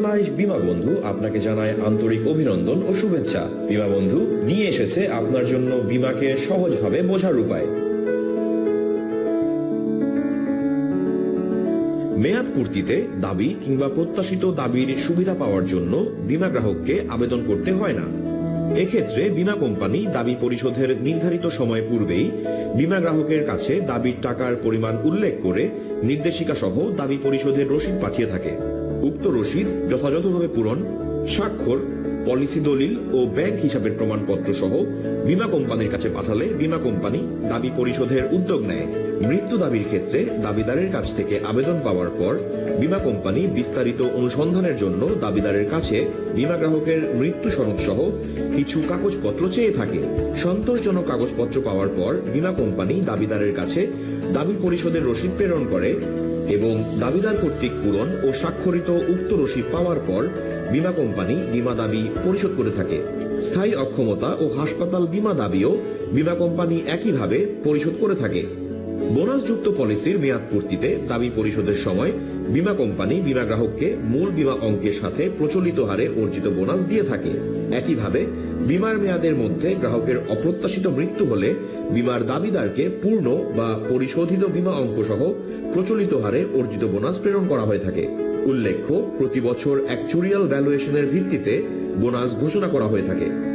Life বিমা বন্ধু আপনাকে জানায় আন্তরিক অভিনন্দন ও শুভেচ্ছা। বিমা বন্ধু, নিয়ে এসেছে আপনার জন্য বিমাকে সহজভাবে বোঝার উপায়। মেয়াদ পূর্তিতে দাবি কিংবা প্রত্যাশিত দাবির সুবিধা পাওয়ার জন্য বিমা গ্রাহককে আবেদন করতে হয় না। এক্ষেত্রে বীমা কোম্পানি দাবি পরিশোধের নির্ধারিত সময় পূর্বেই বিমা গ্রাহকের কাছে দাবির টাকার পরিমাণ উল্লেখ করে নির্দেশিকা সহ দাবি পরিশোধের রসিদ পাঠিয়ে থাকে। উক্ত রসিদ যথাযথভাবে পূরণ, স্বাক্ষর, পলিসি দলিল ও ব্যাংক হিসাবের প্রমাণপত্র সহ বীমা কোম্পানির কাছে পাঠালে বীমা কোম্পানি দাবি পরিশোধের উদ্যোগ নেয়। মৃত্যু দাবির ক্ষেত্রে দাবিদারের কাছ থেকে আবেদন পাওয়ার পর বিমা কোম্পানি বিস্তারিত অনুসন্ধানের জন্য দাবিদারের কাছে বিমা গ্রাহকের মৃত্যু সনদ সহ কিছু কাগজপত্র চেয়ে থাকে। সন্তোষজনক কাগজপত্র পাওয়ার পর বিমা কোম্পানি দাবিদারের কাছে দাবি পরিশোধের রসিদ প্রেরণ করে এবং দাবিদার কর্তৃক পূরণ ও স্বাক্ষরিত উক্ত রসিদ পাওয়ার পর বীমা কোম্পানি বীমা দাবি পরিশোধ করে থাকে। স্থায়ী অক্ষমতা ও হাসপাতাল বিমা দাবিও বীমা কোম্পানি একইভাবে পরিশোধ করে থাকে। বোনাসযুক্ত পলিসির মেয়াদ পূর্তিতে দাবি পরিশোধের সময় বীমা কোম্পানি বীমা গ্রাহককে মূল বীমা অঙ্কের সাথে প্রচলিত হারে অর্জিত বোনাস দিয়ে থাকে। একইভাবে, বীমার মেয়াদের মধ্যে গ্রাহকের অপ্রত্যাশিত মৃত্যু হলে বীমার দাবিদারকে পূর্ণ বা পরিশোধিত বীমা অঙ্ক সহ প্রচলিত হারে অর্জিত বোনাস প্রেরণ করা হয়ে থাকে। উল্লেখ্য, প্রতি বছর অ্যাকচুরিয়াল ভ্যালুয়েশনের ভিত্তিতে বোনাস ঘোষণা করা হয়ে থাকে।